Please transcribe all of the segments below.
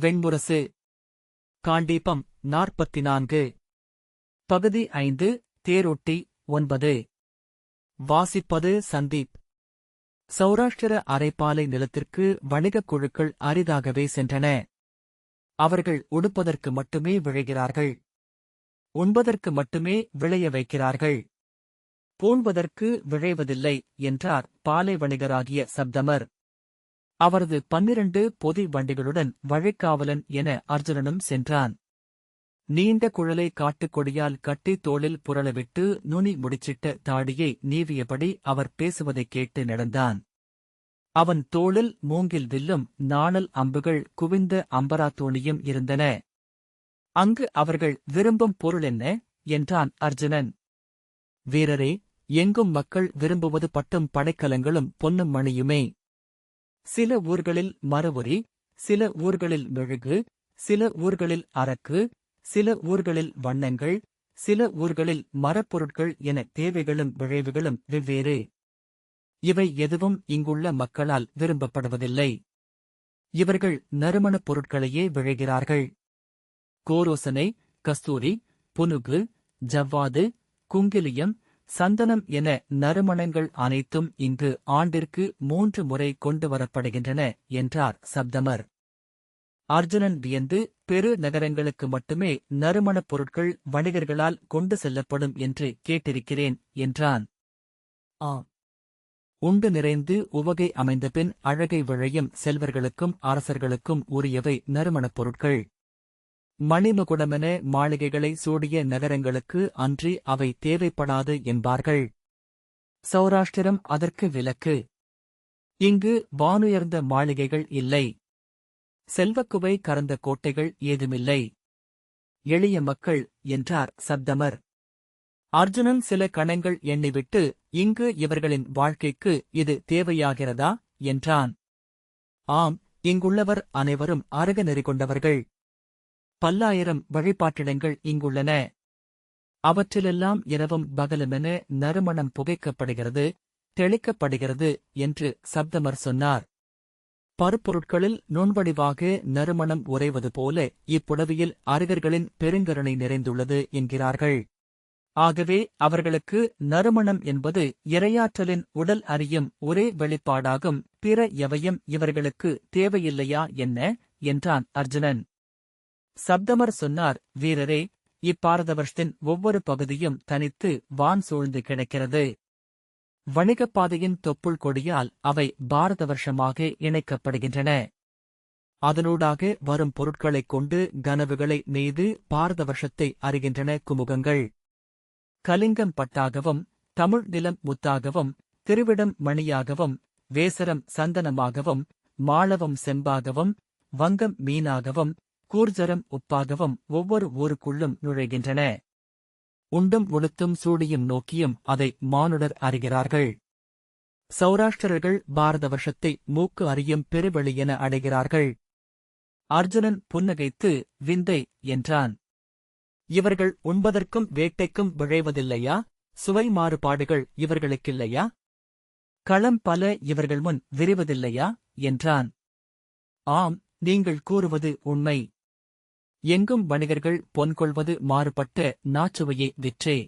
வெண்முரசு. காண்டீபம் நாற்பத்தி நான்கு பகுதி ஐந்து தேரொட்டி ஒன்பது. வாசிப்பது சந்தீப். சௌராஷ்டிர அரைப்பாலை நிலத்திற்கு வணிகக் குழுக்கள் அரிதாகவே சென்றன. அவர்கள் உடுப்பதற்கு மட்டுமே விழைகிறார்கள். உண்பதற்கு மட்டுமே விளைய வைக்கிறார்கள். பூண்பதற்கு விழைவதில்லை என்றார் பாலை வணிகராகிய சப்தமர். அவரது பன்னிரண்டு பொதி வண்டிகளுடன் வழிக்காவலன் என அர்ஜுனனும் சென்றான். நீண்ட குழலை காட்டுக்கொடியால் கட்டி தோளில் புரளவிட்டு நுனி முடிச்சிட்ட தாடியை நீவியபடி அவர் பேசுவதைக் கேட்டு நடந்தான். அவன் தோளில் மூங்கில் வில்லும் நாணல் அம்புகள் குவிந்த அம்பராத்தோணியும் இருந்தன. அங்கு அவர்கள் விரும்பும் பொருள் என்ன என்றான் அர்ஜுனன். வீரரே எங்கும் மக்கள் விரும்புவது பட்டும் படைக்கலங்களும் பொன்னும் மணியுமே. சில ஊர்களில் மரவுரி சில ஊர்களில் மெழுகு சில ஊர்களில் அரக்கு சில ஊர்களில் வண்ணங்கள் சில ஊர்களில் மரப்பொருட்கள் என தேவைகளும் விளைவுகளும் வெவ்வேறு. இவை எதுவும் இங்குள்ள மக்களால் விரும்பப்படுவதில்லை. இவர்கள் நறுமணப் பொருட்களையே விழைகிறார்கள் கோரோசனை கஸ்தூரி புனுகு ஜவ்வாது குங்கிலியம் சந்தனம் என நறுமணங்கள் அனைத்தும் இன்று ஆண்டிற்கு மூன்று முறை கொண்டு வரப்படுகின்றன என்றார் சப்தமர். அர்ஜுனன் வியந்து பெரு நகரங்களுக்கு மட்டுமே நறுமணப் பொருட்கள் வணிகர்களால் கொண்டு செல்லப்படும் என்று கேட்டிருக்கிறேன் என்றான். ஆ உண்டு நிறைந்து உவகை அமைந்தபின் அழகை விழையும் செல்வர்களுக்கும் அரசர்களுக்கும் உரியவை நறுமணப் பொருட்கள். மணிமகுடமென மாளிகைகளை சூடிய நகரங்களுக்கு அன்றி அவை தேவைப்படாது என்பார்கள். சௌராஷ்டிரம் அதற்கு விலக்கு. இங்கு வானுயர்ந்த மாளிகைகள் இல்லை. செல்வக்குவை கறந்த கோட்டைகள் ஏதுமில்லை. எளிய மக்கள் என்றார் சப்தமர். அர்ஜுனன் சில கணங்கள் எண்ணிவிட்டு இங்கு இவர்களின் வாழ்க்கைக்கு இது தேவையாகிறதா? என்றான். ஆம் இங்குள்ளவர் அனைவரும் அரக நெறி கொண்டவர்கள். பல்லாயிரம் வழிபாட்டிடங்கள் இங்குள்ளன. அவற்றிலெல்லாம் இரவும் பகலுமென நறுமணம் புகைக்கப்படுகிறது தெளிக்கப்படுகிறது என்று சப்தமர் சொன்னார். பருப்பொருட்களில் நுண்வடிவாக நறுமணம் உறைவது போல இப்புடவியில் அருகர்களின் பெருங்கருணை நிறைந்துள்ளது என்கிறார்கள். ஆகவே அவர்களுக்கு நறுமணம் என்பது இரையாற்றலின் உடல் அறியும் ஒரே வெளிப்பாடாகும் பிற எவையும் இவர்களுக்கு தேவையில்லையா என்ன? என்றான் அர்ஜுனன். சப்தமர் சொன்னார் வீரரே இப்பாரதவர்ஷத்தின் ஒவ்வொரு பகுதியும் தனித்து வான் சூழ்ந்து கிடக்கிறது. வணிகப் பாதையின் தொப்புள் கொடியால் அவை பாரத வருஷமாக இணைக்கப்படுகின்றன. அதனூடாக வரும் பொருட்களைக் கொண்டு கனவுகளை நெய்து பாரத வருஷத்தை அறிகின்றன குமுகங்கள். கலிங்கம் பட்டாகவும் தமிழ் நிலம் முத்தாகவும் திருவிடம் மணியாகவும் வேசரம் சந்தனமாகவும் மாளவம் செம்பாகவும் வங்கம் மீனாகவும் கூர்ஜரம் உப்பாகவும் ஒவ்வொரு ஊருக்குள்ளும் நுழைகின்றன. உண்டும் உளுத்தும் சூடியும் நோக்கியும் அதை மானுடர் அறிகிறார்கள். சௌராஷ்டிரர்கள் பாரத வருஷத்தை மூக்கு அறியும் பெருவெளி என அடைகிறார்கள். அர்ஜுனன் புன்னகைத்து விந்தை என்றான். இவர்கள் உண்பதற்கும் வேட்டைக்கும் விழைவதில்லையா? சுவை மாறுபாடுகள் இவர்களுக்கில்லையா? களம் பல இவர்கள் முன் விரிவதில்லையா? என்றான். ஆம் நீங்கள் கூறுவது உண்மை. எங்கும் வணிகர்கள் பொன் கொள்வது மாறுபட்ட நாச்சுவையை விற்றே.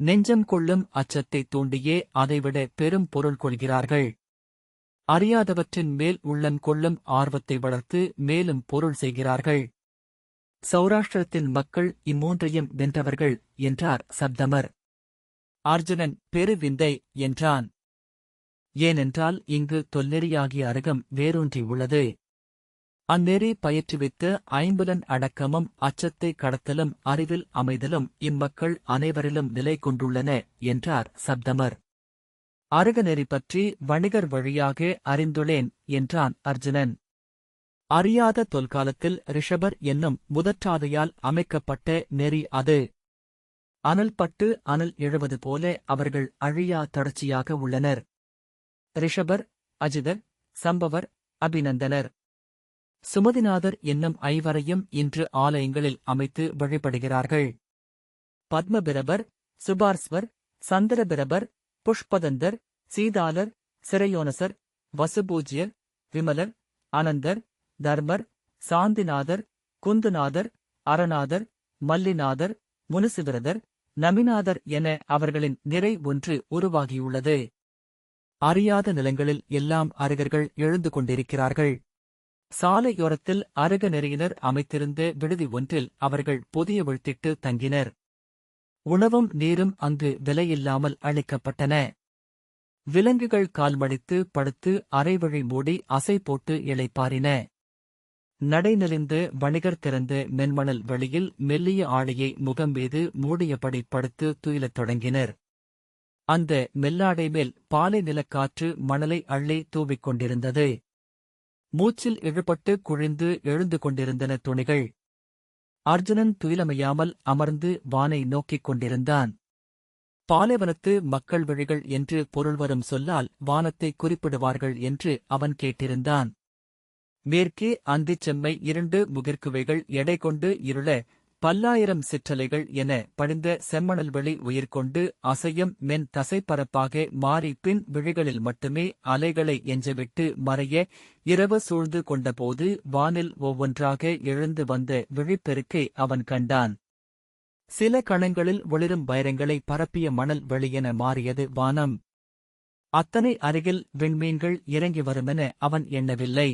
நெஞ்சம் கொள்ளும் அச்சத்தை தூண்டியே அதைவிட பெரும் பொருள் கொள்கிறார்கள். அறியாதவற்றின் மேல் உள்ளம் கொள்ளும் ஆர்வத்தை வளர்த்து மேலும் பொருள் செய்கிறார்கள். சௌராஷ்டிரத்தின் மக்கள் இம்மூன்றையும் வென்றவர்கள் என்றார் சப்தமர். அர்ஜுனன் பெருவிந்தை என்றான். ஏனென்றால் இங்கு தொல்லெறியாகிய அருகம் வேரூன்றி உள்ளது. அந்நெறி பயிற்றுவித்த ஐம்புலன் அடக்கமும் அச்சத்தை கடத்தலும் அறிவில் அமைதலும் இம்மக்கள் அனைவரிலும் நிலை கொண்டுள்ளன என்றார் சப்தமர். அருகநெறி பற்றி வணிகர் வழியாக அறிந்துள்ளேன் என்றான் அர்ஜுனன். அறியாத தொல்காலத்தில் ரிஷபர் என்னும் முதற்றாதையால் அமைக்கப்பட்ட நெறி அது. அனல் பட்டு அனல் எழுவது போல அவர்கள் அழியா தொடர்ச்சியாக உள்ளனர். ரிஷபர் அஜிதர் சம்பவர் அபிநந்தனர். சுமதிநாதர் என்னும் ஐவரையும் இன்று ஆலயங்களில் அமைத்து வழிபடுகிறார்கள். பத்மபிரபர் சுபார்ஸ்வர் சந்திரபிரபர் புஷ்பதந்தர் சீதாலர் சிறையோனசர் வசுபூஜ்யர் விமலர் அனந்தர் தர்மர் சாந்திநாதர் குந்துநாதர் அரணாதர் மல்லிநாதர் முனுசுவிரதர் நமிநாதர் என அவர்களின் நிறை ஒன்று உருவாகியுள்ளது. அறியாத நிலங்களில் எல்லாம் அருகர்கள் எழுந்து கொண்டிருக்கிறார்கள். சாலையோரத்தில் அருக நெறியினர் அமைத்திருந்த விடுதி ஒன்றில் அவர்கள் புதிய வீழ்த்திட்டு தங்கினர். உணவும் நீரும் அங்கு விலையில்லாமல் அளிக்கப்பட்டன. விலங்குகள் கால்மடித்து படுத்து அரைவழி மூடி அசை போட்டு இளைப்பாரின நடைநெளிந்து வணிகர் திறந்த மென்மணல் வெளியில் மெல்லிய ஆடையை முகம் மீது மூடியபடி படுத்து துயிலத் தொடங்கினர். அந்த மெல்லாடை மேல் பாலை நிலக்காற்று மணலை அள்ளி தூவிக் கொண்டிருந்தது. மூச்சில் இழுபட்டு குழிந்து எழுந்து கொண்டிருந்தன துணிகள். அர்ஜுனன் துயிலமையாமல் அமர்ந்து வானை நோக்கிக் கொண்டிருந்தான். பாலைவனத்து மக்கள் விழிகள் என்று பொருள்வரும் சொல்லால் வானத்தை குறிப்பிடுவார்கள் என்று அவன் கேட்டிருந்தான். மேற்கே அந்திச் செம்மை இரண்டு முகிர்குவைகள் எடை கொண்டு இருள பல்லாயிரம் சிற்றலைகள் என படிந்த செம்மணல் வெளி உயிர்கொண்டு அசையும் மென் தசைப்பரப்பாக மாறி பின் விழிகளில் மட்டுமே அலைகளை எஞ்சவிட்டு மறைய இரவு சூழ்ந்து கொண்டபோது வானில் ஒவ்வொன்றாக எழுந்து வந்த விழிப்பெருக்கை அவன் கண்டான். சில கணங்களில் ஒளிரும் வைரங்களை பரப்பிய மணல் வெளியென மாறியது வானம். அத்தனை அருகில் விண்மீன்கள் இறங்கி வருமென அவன் எண்ணவில்லை.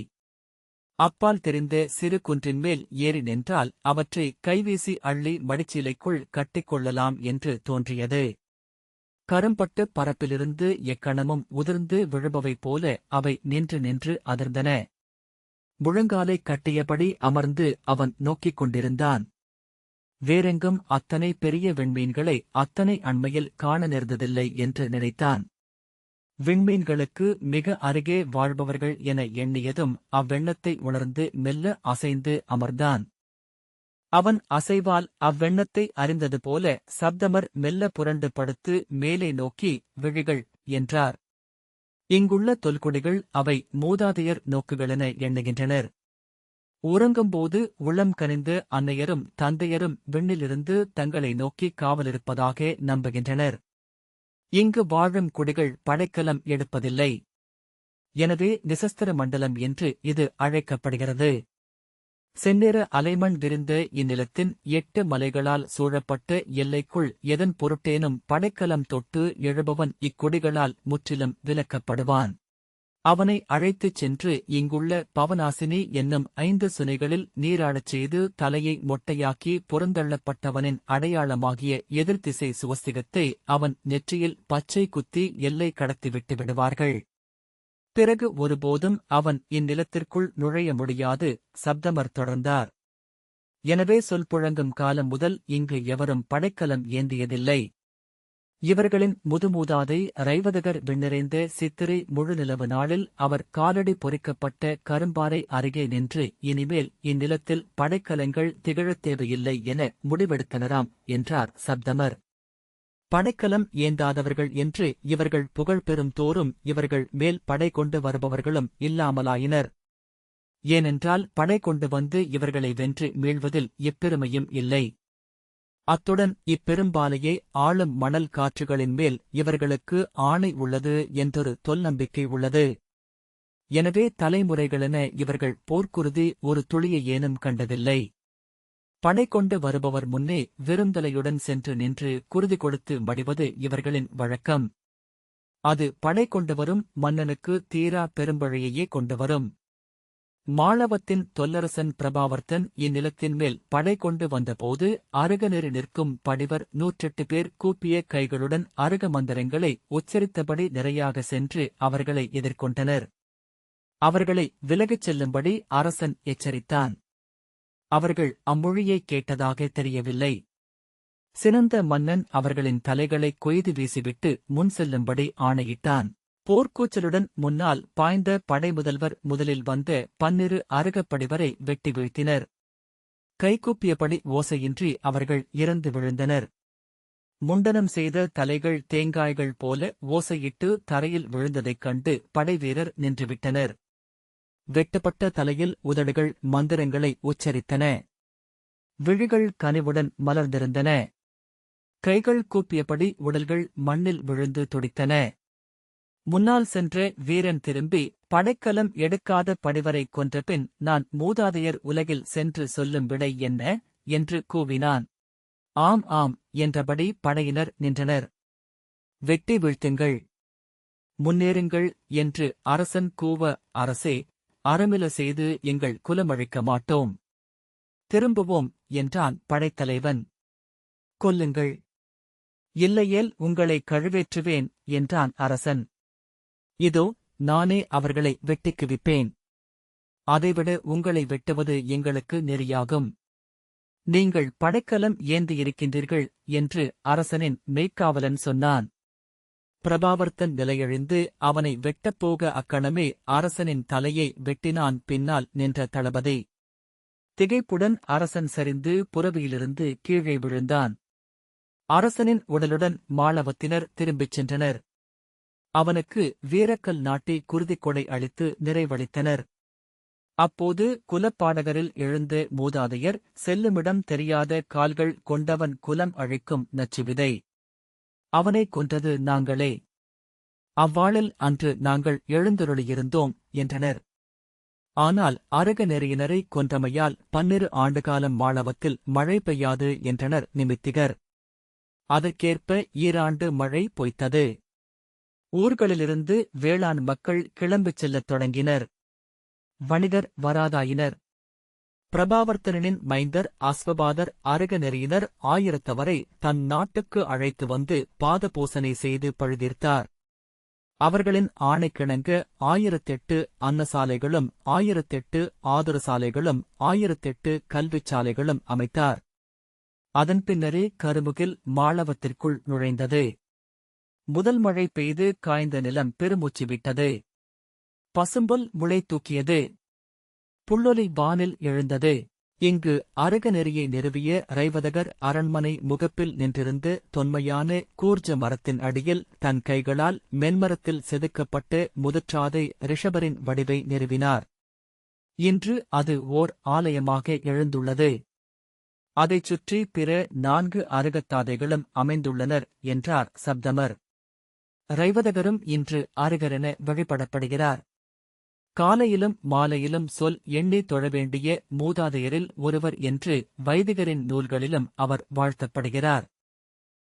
அப்பால் தெரிந்த சிறு குன்றின் மேல் ஏறி நின்றால் அவற்றை கைவீசி அள்ளி மடிச்சீலைக்குள் கட்டிக்கொள்ளலாம் என்று தோன்றியது. கரும்பட்டு பரப்பிலிருந்து எக்கணமும் உதிர்ந்து விழுபவை போல அவை நின்று நின்று அதிர்ந்தன. முழங்காலை கட்டியபடி அமர்ந்து அவன் நோக்கிக் கொண்டிருந்தான். வேறெங்கும் அத்தனை பெரிய விண்மீன்களை அத்தனை அண்மையில் காண நேர்ந்ததில்லை என்று நினைத்தான். விண்மீன்களுக்கு மிக அருகே வாழ்பவர்கள் என எண்ணியதும் அவ்வெண்ணத்தை உணர்ந்து மெல்ல அசைந்து அமர்ந்தான். அவன் அசைவால் அவ்வெண்ணத்தை அறிந்தது போல சப்தமர் மெல்ல புரண்டு படுத்து மேலே நோக்கி விழிகள் என்றார். இங்குள்ள தொல்குடிகள் அவை மூதாதையர் நோக்குகளென எண்ணுகின்றனர். உறங்கும்போது உளம் கனிந்து அன்னையரும் தந்தையரும் விண்ணிலிருந்து தங்களை நோக்கி காவலிருப்பதாக நம்புகின்றனர். இங்கு வாழும் குடிகள் படைக்கலம் எடுப்பதில்லை. எனவே நிசஸ்திர மண்டலம் என்று இது அழைக்கப்படுகிறது. செந்நிற அலைமண் விரிந்த இந்நிலத்தின் எட்டு மலைகளால் சூழப்பட்ட எல்லைக்குள் எதன் பொருட்டேனும் படைக்கலம் தொட்டு எழுபவன் இக்குடிகளால் முற்றிலும் விலக்கப்படுவான். அவனை அழைத்துச் சென்று இங்குள்ள பவனாசினி என்னும் ஐந்து சுனைகளில் நீராடச் செய்து தலையை மொட்டையாக்கி புறந்தள்ளப்பட்டவனின் அடையாளமாகிய எதிர்த்திசை சுவஸ்திகத்தை அவன் நெற்றியில் பச்சை குத்தி எல்லை கடத்திவிட்டு விடுவார்கள். பிறகு ஒருபோதும் அவன் இந்நிலத்திற்குள் நுழைய முடியாது சப்தமர் தொடர்ந்தார். எனவே சொல் புழங்கும் காலம் முதல் இங்கு எவரும் படைக்கலம் ஏந்தியதில்லை. இவர்களின் முதுமூதாதை ரைவதகர் விண்ணிறைந்த சித்திரை முழுநிலவு நாளில் அவர் காலடி பொறிக்கப்பட்ட கரும்பாறை அருகே நின்று இனிமேல் இந்நிலத்தில் படைக்கலங்கள் திகழத் தேவையில்லை என முடிவெடுத்தனராம் என்றார் சப்தமர். படைக்கலம் ஏந்தாதவர்கள் என்று இவர்கள் புகழ் பெறும் தோறும் இவர்கள் மேல் படை கொண்டு வருபவர்களும் இல்லாமலாயினர். ஏனென்றால் படை கொண்டு வந்து இவர்களை வென்று மீள்வதில் எப்பெருமையும் இல்லை. அத்துடன் இப்பெரும்பாலையே ஆளும் மணல் காற்றுகளின் மேல் இவர்களுக்கு ஆணை உள்ளது என்றொரு தொல்நம்பிக்கை உள்ளது. எனவே தலைமுறைகளென இவர்கள் போர்க்குருதி ஒரு துளியை ஏனும் கண்டதில்லை. படை கொண்டு வருபவர் முன்னே விருந்தலையுடன் சென்று நின்று குருதி கொடுத்து மடிவது இவர்களின் வழக்கம். அது படை கொண்டு வரும் மன்னனுக்கு தீரா பெரும்பழையையே கொண்டு வரும். மாளவத்தின் தொல்லரசன் பிரபாவர்த்தன் இந்நிலத்தின் மேல் படை கொண்டு வந்தபோது அருகநெறி நிற்கும் படிவர் நூற்றெட்டு பேர் கூப்பிய கைகளுடன் அருக மந்திரங்களை உச்சரித்தபடி நிறையாக சென்று அவர்களை எதிர்கொண்டனர். அவர்களை விலகிச் செல்லும்படி அரசன் எச்சரித்தான். அவர்கள் அம்மொழியை கேட்டதாக தெரியவில்லை. சினந்த மன்னன் அவர்களின் தலைகளை கொய்து வீசிவிட்டு முன் செல்லும்படி ஆணையிட்டான். போர்க்கூச்சலுடன் முன்னால் பாய்ந்த படை முதல்வர் முதலில் வந்த பன்னிரு அருகப்படிவரை வெட்டி வீழ்த்தினர். கைகூப்பியபடி ஓசையின்றி அவர்கள் இறந்து விழுந்தனர். முண்டனம் செய்த தலைகள் தேங்காய்கள் போல ஓசையிட்டு தரையில் விழுந்ததைக் கண்டு படைவீரர் நின்றுவிட்டனர். வெட்டப்பட்ட தலையில் உதடுகள் மந்திரங்களை உச்சரித்தன. விழிகள் கனிவுடன் மலர்ந்திருந்தன. கைகள் கூப்பியபடி உடல்கள் மண்ணில் விழுந்து துடித்தன. முன்னால் சென்று வீரன் திரும்பி படைக்கலம் எடுக்காத படிவரை கொன்றபின் நான் மூதாதையர் உலகில் சென்று சொல்லும் விடை என்ன என்று கூவினான். ஆம் ஆம் என்றபடி படையினர் நின்றனர். வெட்டி வீழ்த்துங்கள். முன்னேறுங்கள் என்று அரசன் கூவ அரசே அறமில செய்து எங்கள் குலமழிக்க மாட்டோம். திரும்புவோம் என்றான் படைத்தலைவன். கொல்லுங்கள். இல்லையேல் உங்களை கழுவேற்றுவேன் என்றான் அரசன். இதோ நானே அவர்களை வெட்டிக் குவிப்பேன் அதைவிட உங்களை வெட்டுவது எங்களுக்கு நெறியாகும். நீங்கள் படைக்கலம் ஏந்தியிருக்கின்றீர்கள் என்று அரசனின் மெய்க்காவலன் சொன்னான். பிரபாவர்த்தன் நிலையழிந்து அவனை வெட்டப்போக அக்கணமே அரசனின் தலையை வெட்டினான் பின்னால் நின்ற தளபதி. திகைப்புடன் அரசன் சரிந்து புறவியிலிருந்து கீழே விழுந்தான். அரசனின் உடலுடன் மாளவத்தினர் திரும்பிச் சென்றனர். அவனுக்கு வீரக்கல் நாட்டி குருதிக்கொடை அளித்து நிறைவளித்தனர். அப்போது குலப்பாடகரில் எழுந்த மூதாதையர் செல்லுமிடம் தெரியாத கால்கள் கொண்டவன் குலம் அழிக்கும் நச்சுவிதை. அவனை கொன்றது நாங்களே. அவ்வாளில் அன்று நாங்கள் எழுந்தருளியிருந்தோம் என்றனர். ஆனால் அரக நெறியினரை கொன்றமையால் பன்னிரு ஆண்டுகாலம் மாளவத்தில் மழை பெய்யாது என்றனர் நிமித்திகர். அதற்கேற்ப ஈராண்டு மழை பொய்த்தது. ஊர்களிலிருந்து வேளாண் மக்கள் கிளம்பிச் செல்லத் தொடங்கினர். வணிகர் வராதாயினர். பிரபாவர்த்தனின் மைந்தர் அஸ்வபாதர் அரக நெறியினர் ஆயிரத்தவரை தன் நாட்டுக்கு அழைத்து வந்து பாதபூசனை செய்து பழுதீர்த்தார். அவர்களின் ஆணைக்கிணங்க ஆயிரத்தெட்டு அன்னசாலைகளும் ஆயிரத்தெட்டு ஆதர சாலைகளும் ஆயிரத்தெட்டு கல்விச் சாலைகளும் அமைத்தார். அதன் பின்னரே கருமுகில் மாளவத்திற்குள் நுழைந்தது. முதல் மழை பெய்து காய்ந்த நிலம் பெருமூச்சு விட்டது பசும்புல் முளை தூக்கியது. புள்ளொலி வானில் எழுந்தது. இங்கு அரகநெறியை நிறுவிய ரைவதகர் அரண்மனை முகப்பில் நின்றிருந்து தொன்மையான கூர்ஜ மரத்தின் அடியில் தன் கைகளால் மென்மரத்தில் செதுக்கப்பட்டு முதற்றாதை ரிஷபரின் வடிவை நிறுவினார். இன்று அது ஓர் ஆலயமாக எழுந்துள்ளது. அதைச் சுற்றி பிற நான்கு அருகத்தாதைகளும் அமைந்துள்ளனர் என்றார் சப்தமர். ரைவதகரும் இன்று அருகரென வழிபடப்படுகிறார். காலையிலும் மாலையிலும் சொல் எண்ணி தொழ வேண்டிய மூதாதையரில் ஒருவர் என்று வைதிகரின் நூல்களிலும் அவர் வாழ்த்தப்படுகிறார்.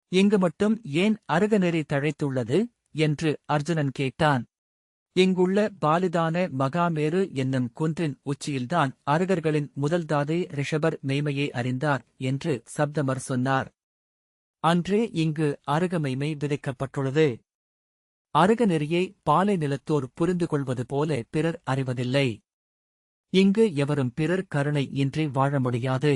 இங்கு மட்டும் ஏன் அருகநெறி தழைத்துள்ளது? என்று அர்ஜுனன் கேட்டான். இங்குள்ள பாலிதான மகாமேரு என்னும் குன்றின் உச்சியில்தான் அருகர்களின் முதல் தாதை ரிஷபர் மெய்மையை அறிந்தார் என்று சப்தமர் சொன்னார். அன்றே இங்கு அருகமைமை விதைக்கப்பட்டுள்ளது. அருகநெறியை பாலை நிலத்தோர் புரிந்து கொள்வது போல பிறர் அறிவதில்லை. இங்கு எவரும் பிறர் கருணை இன்றி வாழ முடியாது.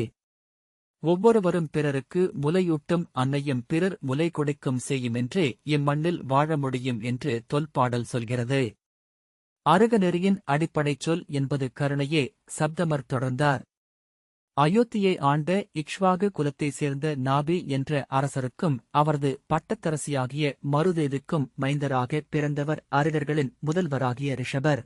ஒவ்வொருவரும் பிறருக்கு முலையூட்டும் அன்னையும் பிறர் முலை கொடுக்கும் செய்யுமென்றே இம்மண்ணில் வாழ முடியும் என்று தொல்பாடல் சொல்கிறது. அருகநெறியின் அடிப்படைச் சொல் என்பது கருணையே சப்தமர் தொடர்ந்தார். அயோத்தியை ஆண்ட இக்ஷ்வாகு குலத்தைச் சேர்ந்த நாபி என்ற அரசருக்கும் அவரது பட்டத்தரசியாகிய மருதேவிக்கும் மைந்தராக பிறந்தவர் அருகர்களின் முதல்வராகிய ரிஷபர்.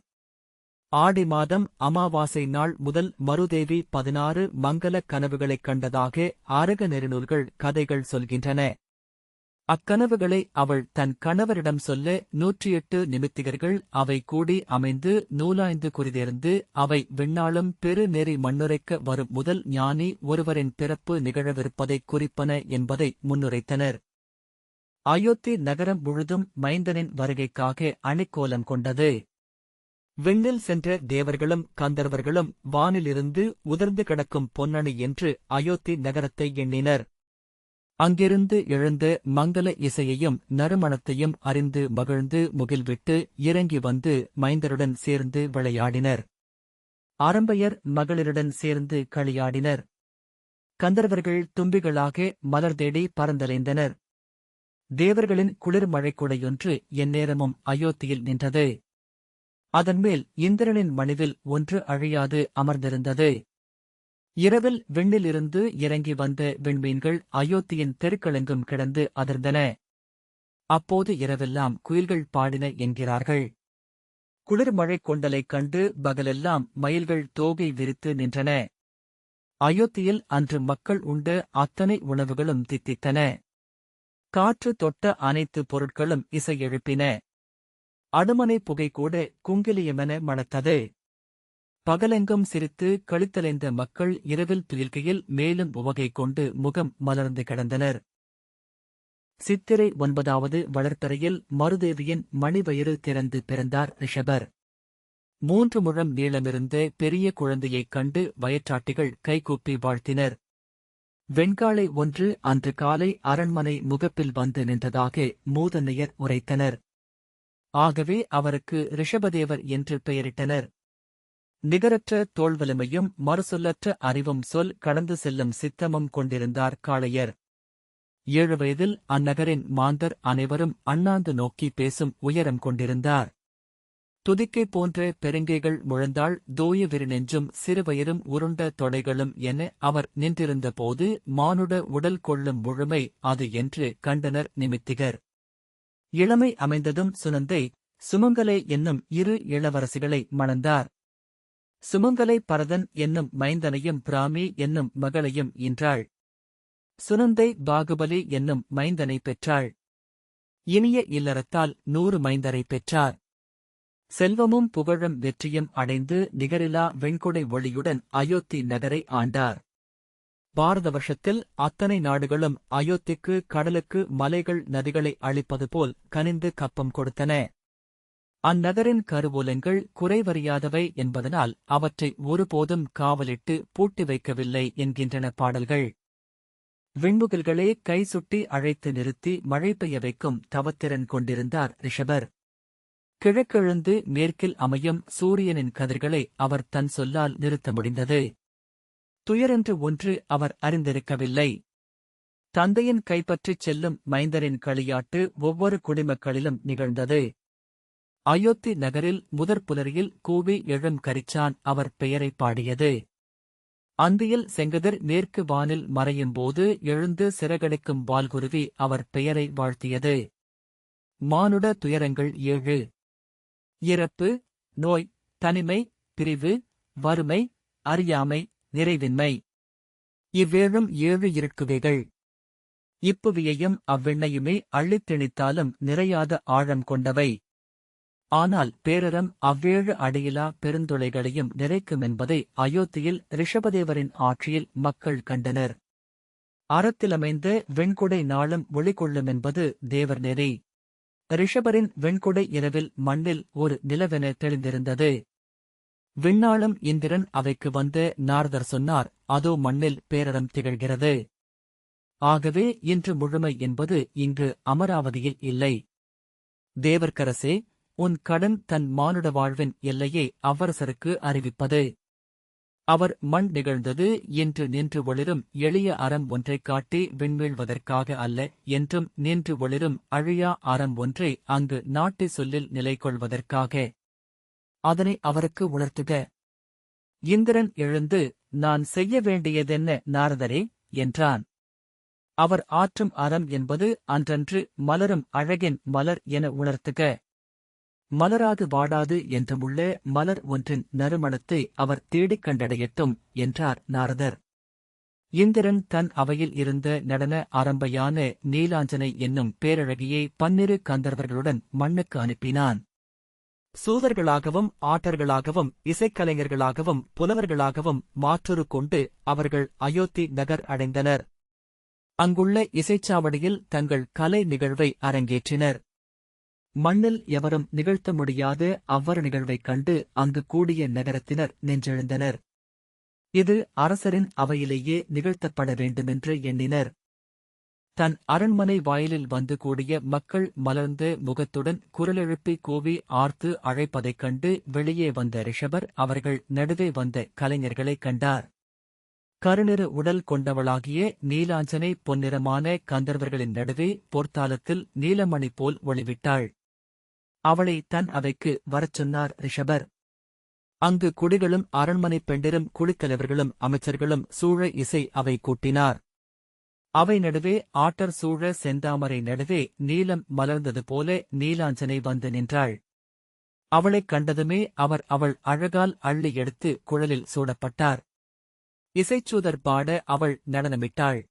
ஆடி மாதம் அமாவாசை நாள் முதல் மருதேவி பதினாறு மங்கலக் கனவுகளைக் கண்டதாக அரக நெறிநூல்கள் கதைகள் சொல்கின்றன. அக்கனவுகளை அவள் தன் கணவரிடம் சொல்ல நூற்றி எட்டு நிமித்திகர்கள் அவை கூடி அமைந்து நூலாய்ந்து குறிதேர்ந்து அவை விண்ணாளும் பெரு நெறி மண்ணுரைக்க வரும் முதல் ஞானி ஒருவரின் பிறப்பு நிகழவிருப்பதைக் குறிப்பன என்பதை முன்னுரைத்தனர். அயோத்தி நகரம் முழுதும் மைந்தனின் வருகைக்காக அணிக்கோலம் கொண்டது. விண்ணில் சென்ற தேவர்களும் கந்தர்வர்களும் வானிலிருந்து உதிர்ந்து கிடக்கும் பொன்னணி என்று அயோத்தி நகரத்தை எண்ணினர். அங்கிருந்து எழுந்த மங்கள இசையையும் நறுமணத்தையும் அறிந்து மகிழ்ந்து முகில்விட்டு இறங்கி வந்து மைந்தருடன் சேர்ந்து விளையாடினர். ஆரம்பையர் மகளிருடன் சேர்ந்து களியாடினர். கந்தர்வர்கள் தும்பிகளாக மலர் தேடி பறந்தலைந்தனர். தேவர்களின் குளிர் மழைக்குடையொன்று எந்நேரமும் அயோத்தியில் நின்றது. அதன்மேல் இந்திரனின் மணிவில் ஒன்று அழியாது அமர்ந்திருந்தது. இரவில் விண்ணிலிருந்து இறங்கி வந்த விண்மீன்கள் அயோத்தியின் தெருக்களெங்கும் கிடந்து அதிர்ந்தன. அப்போது இரவெல்லாம் குயில்கள் பாடின என்கிறார்கள். குளிர்மழை கொண்டலைக் கண்டு பகலெல்லாம் மயில்கள் தோகை விரித்து நின்றன. அயோத்தியில் அன்று மக்கள் உண்ட அத்தனை உணவுகளும் தித்தித்தன. காற்று தொட்ட அனைத்து பொருட்களும் இசை எழுப்பின. அடுமனை புகை கூட குங்கிலியமென மணத்தது. பகலெங்கும் சிரித்து கழுத்தலைந்த மக்கள் இரவில் துயில்கையில் மேலும் உவகை கொண்டு முகம் மலர்ந்து கிடந்தனர். சித்திரை ஒன்பதாவது வளர்ப்பறையில் மருதேவியின் மணிவயிறு திறந்து பிறந்தார் ரிஷபர். மூன்று முழம் நீளமிருந்த பெரிய குழந்தையைக் கண்டு வயற்றாட்டிகள் கைகூப்பி வாழ்த்தினர். வெண்காலை ஒன்று அன்று காலை அரண்மனை முகப்பில் வந்து நின்றதாக மூதன்னையர் உரைத்தனர். ஆகவே அவருக்கு ரிஷபதேவர் என்று பெயரிட்டனர். நிகரற்ற தோல்வலிமையும் மறுசொல்லற்ற அறிவும் சொல் கடந்து செல்லும் சித்தமும் கொண்டிருந்தார் காளையர். ஏழு வயதில் அந்நகரின் மாந்தர் அனைவரும் அண்ணாந்து நோக்கி பேசும் உயரம் கொண்டிருந்தார். துதிக்கை போன்ற பெருங்கைகள் முழந்தாள் தூய விரிநெஞ்சும் சிறுவயரும் உருண்ட தொடைகளும் என அவர் நின்றிருந்தபோது மானுட உடல் கொள்ளும் முழுமை அது என்று கண்டனர் நிமித்திகர். இளமை அமைந்ததும் சுனந்தை சுமங்கலை என்னும் இரு இளவரசிகளை மணந்தார். சுமங்கலை பரதன் என்னும் மைந்தனையும் பிராமி என்னும் மகளையும் ஈன்றாள். சுனந்தை பாகுபலி என்னும் மைந்தனை பெற்றாள். இனிய இல்லறத்தால் நூறு மைந்தரை பெற்றார். செல்வமும் புகழும் வெற்றியும் அடைந்து நிகரிலா வெண்கொடை ஒளியுடன் அயோத்தி நகரை ஆண்டார். பாரத வருஷத்தில் அத்தனை நாடுகளும் அயோத்திக்கு கடலுக்கு மலைகள் நதிகளை அளிப்பது போல் கனிந்து கப்பம் கொடுத்தன. அந்நகரின் கருவூலங்கள் குறைவறியாதவை என்பதனால் அவற்றை ஒருபோதும் காவலிட்டு பூட்டி வைக்கவில்லை என்கின்றன பாடல்கள். விண்முகில்களே கை சுட்டி அழைத்து நிறுத்தி மழை பெய்ய வைக்கும் தவத்திறன் கொண்டிருந்தார் ரிஷபர். கிழக்கெழுந்து மேற்கில் அமையும் சூரியனின் கதிர்களை அவர் தன் சொல்லால் நிறுத்த முடிந்தது. துயரென்று ஒன்று அவர் அறிந்திருக்கவில்லை. தந்தையின் கைப்பற்றிச் செல்லும் மைந்தரின் களியாட்டு ஒவ்வொரு குடிமக்களிலும் நிகழ்ந்தது. அயோத்தி நகரில் முதற் புலரியில் கூவி எழும் கரிச்சான் அவர் பெயரைப் பாடியது. அந்தியில் செங்கதிர் மேற்கு வானில் மறையும்போது எழுந்து சிறகடிக்கும் வால்குருவி அவர் பெயரை வாழ்த்தியது. மானுட துயரங்கள் ஏழு. இறப்பு நோய் தனிமை பிரிவு வறுமை அறியாமை நிறைவின்மை. இவ்வேழும் ஏழு இருக்குவைகள். இப்புவியையும் அவ்விண்ணையுமே அள்ளித் திணித்தாலும் நிறையாத ஆழம் கொண்டவை. ஆனால் பேரறம் அவ்வேழு அடியிலா பெருந்துளைகளையும் நிறைக்குமென்பதை அயோத்தியில் ரிஷபதேவரின் ஆட்சியில் மக்கள் கண்டனர். அறத்திலமைந்த வெண்குடை நாளும் ஒளிகொள்ளுமென்பது தேவர் நெறி. ரிஷபரின் வெண்குடை இரவில் மண்ணில் ஒரு நிலவென தெளிந்திருந்தது. விண்ணாளும் இந்திரன் அவைக்கு வந்து நாரதர் சொன்னார் அதோ மண்ணில் பேரறம் திகழ்கிறது. ஆகவே இன்று முழுமை என்பது இங்கு அமராவதியில் இல்லை. தேவர்க்கரசே உன் கடன் தன் மானுட வாழ்வின் எல்லையை அவரசருக்கு அறிவிப்பது. அவர் மண் நிகழ்ந்தது என்று நின்று ஒளிரும் எளிய அறம் ஒன்றைக் காட்டி விண்வீழ்வதற்காக அல்ல என்றும் நின்று ஒளிரும் அழியா அறம் ஒன்றை அங்கு நாட்டு சொல்லில் நிலை கொள்வதற்காக அதனை அவருக்கு உணர்த்துக. இந்திரன் எழுந்து நான் செய்ய வேண்டியதென்ன நாரதரே? என்றான். அவர் ஆற்றும் அறம் என்பது அன்றன்று மலரும் அழகின் மலர் என உணர்த்துக. மலராது வாடாது என்றுமுள்ள மலர் ஒன்றின் நறுமணத்தை அவர் தேடிக் கண்டடையட்டும் என்றார் நாரதர். இந்திரன் தன் அவையில் இருந்த நடன ஆரம்பையான நீலாஞ்சனை என்னும் பேரழகியை பன்னிரு கந்தர்வர்களுடன் மண்ணுக்கு அனுப்பினான். சூதர்களாகவும் ஆட்டர்களாகவும் இசைக்கலைஞர்களாகவும் புலவர்களாகவும் மாற்றொரு கொண்டு அவர்கள் அயோத்தி நகர் அடைந்தனர். அங்குள்ள இசைச்சாவடியில் தங்கள் கலை நிகழ்வை அரங்கேற்றினர். மண்ணில் எவரும் நிகழ்த்த முடியாத அவ்வர நிகழ்வைக் கண்டு அங்கு கூடிய நகரத்தினர் நின்றெழுந்தனர் இது அரசரின் அவையிலேயே நிகழ்த்தப்பட வேண்டுமென்று எண்ணினர். தன் அரண்மனை வாயிலில் வந்து கூடிய மக்கள் மலர்ந்த முகத்துடன் குரலெழுப்பி கூவி ஆர்த்து அழைப்பதைக் கண்டு வெளியே வந்த ரிஷபர் அவர்கள் நடுவே வந்த கலைஞர்களைக் கண்டார். கருநிற உடல் கொண்டவளாகிய நீலாஞ்சனை பொன்னிறமான கந்தர்வர்களின் நடுவே போர்த்தாலத்தில் நீலமணி போல் ஒளிவிட்டாள். அவளை தன் அவைக்கு வரச் சொன்னார் ரிஷபர். அங்கு குடிகளும் அரண்மனைப் பெண்டிரும் குழுத்தலைவர்களும் அமைச்சர்களும் சூழ இசை அவை கூட்டினார். அவை நடுவே ஆட்டர் சூழ செந்தாமரை நடுவே நீலம் மலர்ந்தது போல நீலாஞ்சனை வந்து நின்றாள். அவளைக் கண்டதுமே அவர் அவள் அழகால் அள்ளி எடுத்து குழலில் சூடப்பட்டார். இசைச்சூதர் பாட அவள் நடனமிட்டாள்.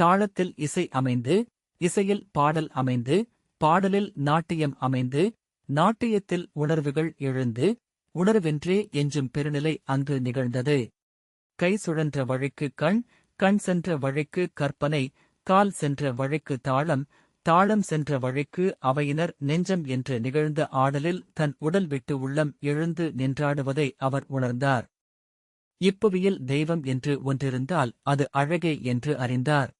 தாளத்தில் இசை அமைந்து இசையில் பாடல் அமைந்து பாடலில் நாட்டியம் அமைந்து நாட்டியத்தில் உணர்வுகள் எழுந்து உணர்வென்றே என்றும் பெருநிலை அங்கு நிகழ்ந்தது. கை சுழன்ற வழிக்கு கண் கண் சென்ற வழிக்கு கற்பனை கால் சென்ற வழிக்கு தாளம் தாளம் சென்ற வழிக்கு அவையினர் நெஞ்சம் என்று நிகழ்ந்த ஆடலில் தன் உடல் விட்டு உள்ளம் எழுந்து நின்றாடுவதை அவர் உணர்ந்தார். இப்புவியில் தெய்வம் என்று ஒன்றிருந்தால் அது அழகே என்று அறிந்தார்.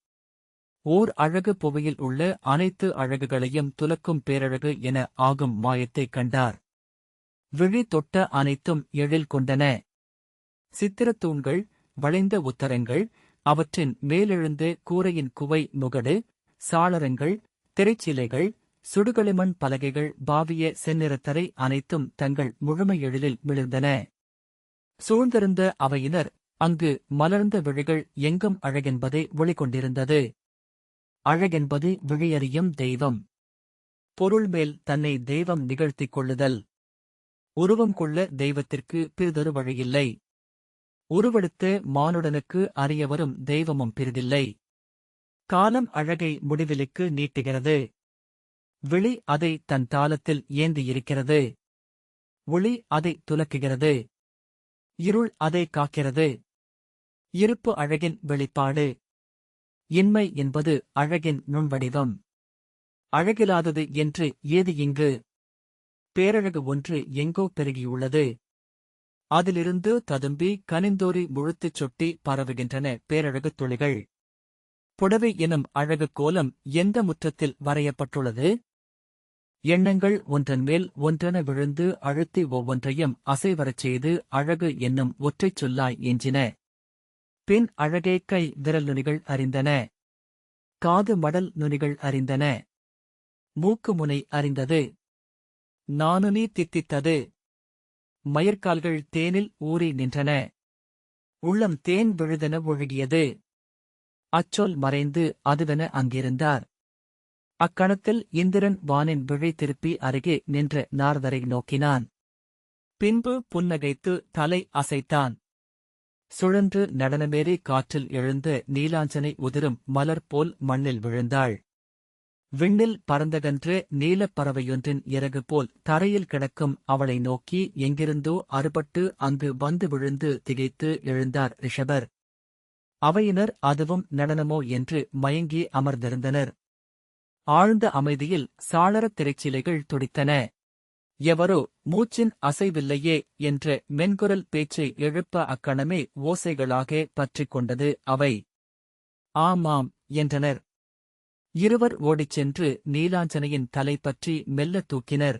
ஓர் அழகு புவியில் உள்ள அனைத்து அழகுகளையும் துலக்கும் பேரழகு என ஆகும் மாயத்தைக் கண்டார். விழி தொட்ட அனைத்தும் எழில் கொண்டன. சித்திரத்தூண்கள் வளைந்த உத்தரங்கள் அவற்றின் மேலெழுந்த கூரையின் குவை முகடு சாளரங்கள் திரைச்சிலைகள் சுடுகளிமண் பலகைகள் பாவிய செந்நிறத்தரை அனைத்தும் தங்கள் முழுமை எழிலில் விழுந்தன. சூழ்ந்திருந்த அவையினர் அங்கு மலர்ந்த விழிகள் எங்கும் அழகென்பதை ஒளிகொண்டிருந்தது அழகென்பது விழியறியும் தெய்வம். பொருள் மேல் தன்னை தெய்வம் நிகழ்த்திக் கொள்ளுதல். உருவம் கொள்ள தெய்வத்திற்கு பிறிதொரு வழியில்லை. உருவெடுத்து மானுடனுக்கு அறியவரும் தெய்வமும் பிறிதில்லை. காலம் அழகை முடிவிலுக்கு நீட்டுகிறது. விழி அதை தன் தாளத்தில் ஏந்தியிருக்கிறது. ஒளி அதை துலக்குகிறது. இருள் அதை காக்கிறது. இருப்பு அழகின் வெளிப்பாடு. இன்மை என்பது அழகின் நுண்வடிவம். அழகிலாதது என்று ஏது இங்கு? பேரழகு ஒன்று எங்கோ பெருகியுள்ளது. அதிலிருந்து ததும்பி கனிந்தோரி முழுத்துச் சொட்டி பரவுகின்றன பேரழகுத் துளிகள். புடவை எனும் அழகு கோலம் எந்த முற்றத்தில் வரையப்பட்டுள்ளது? எண்ணங்கள் ஒன்றன் மேல் ஒன்றென விழுந்து அழுத்தி ஒவ்வொன்றையும் அசைவரச் செய்து அழகு என்னும் ஒற்றைச் சொல்லாய் எஞ்சின பின் அழகே கை விரல் நுனிகள் அறிந்தன. காது மடல் நுனிகள் அறிந்தன. மூக்கு முனை அறிந்தது. நானுனி தித்தித்தது. மயிர்கால்கள் தேனில் ஊறி நின்றன. உள்ளம் தேன் விழுதென ஒழுகியது. அச்சொல் மறைந்து அதுவென அங்கிருந்தார். அக்கணத்தில் இந்திரன் வானின் விழி திருப்பி அருகே நின்ற நாரதரை நோக்கினான். பின்பு புன்னகைத்து தலை அசைத்தான். சுழன்று நடனமேறி காற்றில் எழுந்த நீலாஞ்சனை உதிரும் மலர் போல் மண்ணில் விழுந்தாள். விண்ணில் பறந்தகன்று நீலப் பறவையொன்றின் இறகு போல் தரையில் கிடக்கும் அவளை நோக்கி எங்கிருந்தோ அறுபட்டு அங்கு வந்து விழுந்து திகைத்து எழுந்தார் ரிஷபர். அவையினர் அதுவும் நடனமோ என்று மயங்கி அமர்ந்திருந்தனர். ஆழ்ந்த அமைதியில் சாளரத் திரைச்சிலைகள் துடித்தன. எவரோ மூச்சின் அசைவில்லையே என்ற மென்குரல் பேச்சை எழுப்ப அக்கணமே ஓசைகளாக பற்றிக் கொண்டது அவை. ஆமாம் என்றனர். இருவர் ஓடிச் சென்று நீலாஞ்சனையின் தலை பற்றி மெல்லத் தூக்கினர்.